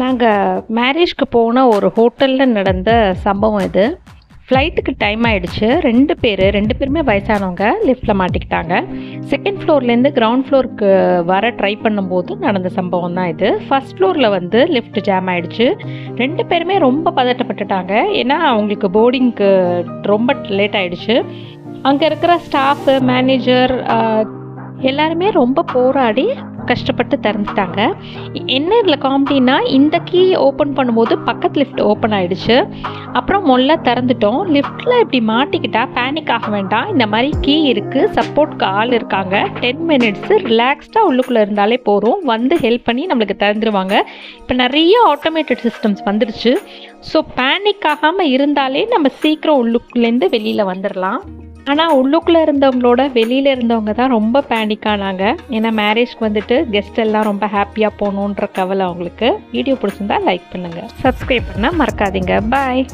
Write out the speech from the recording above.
நாங்கள் மேரேஜ்க்கு போன ஒரு ஹோட்டலில் நடந்த சம்பவம் இது. ஃப்ளைட்டுக்கு டைம் ஆகிடுச்சு ரெண்டு பேர் ரெண்டு பேருமே வயசானவங்க லிஃப்ட்டில் மாட்டிக்கிட்டாங்க. செகண்ட் ஃப்ளோர்லேருந்து கிரவுண்ட் ஃப்ளோருக்கு வர ட்ரை பண்ணும்போது நடந்த சம்பவம் தான் இது. ஃபர்ஸ்ட் ஃப்ளோரில் வந்து லிஃப்ட் ஜாம் ஆகிடுச்சு ரெண்டு பேருமே ரொம்ப பதட்டப்பட்டுட்டாங்க. ஏன்னா அவங்களுக்கு போர்டிங்க்கு ரொம்ப லேட் ஆகிடுச்சு அங்கே இருக்கிற ஸ்டாஃபு மேனேஜர் எல்லாருமே ரொம்ப போராடி கஷ்டப்பட்டு திறந்துட்டாங்க. என்ன இதில் காமெடினா இந்த கீ ஓப்பன் பண்ணும்போது பக்கத்து லிஃப்ட் ஓப்பன் ஆகிடுச்சு அப்புறம் மொல்ல திறந்துட்டோம். லிஃப்ட்டில் இப்படி மாட்டிக்கிட்டா பேனிக் ஆக வேண்டாம். இந்த மாதிரி கீ இருக்குது சப்போர்ட்க்கு ஆள் இருக்காங்க. டென் மினிட்ஸு ரிலாக்ஸ்டாக உள்ளுக்குள்ளே இருந்தாலே போகிறோம் வந்து ஹெல்ப் பண்ணி நம்மளுக்கு திறந்துருவாங்க இப்போ நிறைய ஆட்டோமேட்டட் சிஸ்டம்ஸ் வந்துடுச்சு ஸோ பேனிக் ஆகாமல் இருந்தாலே நம்ம சீக்கிரம் உள்ளுக்குள்ளேருந்து வெளியில் வந்துடலாம் ஆனால் உள்ளுக்குள்ளே இருந்தவங்களோட வெளியில் இருந்தவங்க தான் ரொம்ப பேனிக் ஆனாங்க. ஏன்னா மேரேஜ்க்கு வந்துட்டு கெஸ்ட் எல்லாம் ரொம்ப ஹாப்பியாக போகணுன்ற கவலை அவங்களுக்கு. வீடியோ பிடிச்சிருந்தா லைக் பண்ணுங்கள் சப்ஸ்கிரைப் பண்ணால் மறக்காதீங்க. பாய்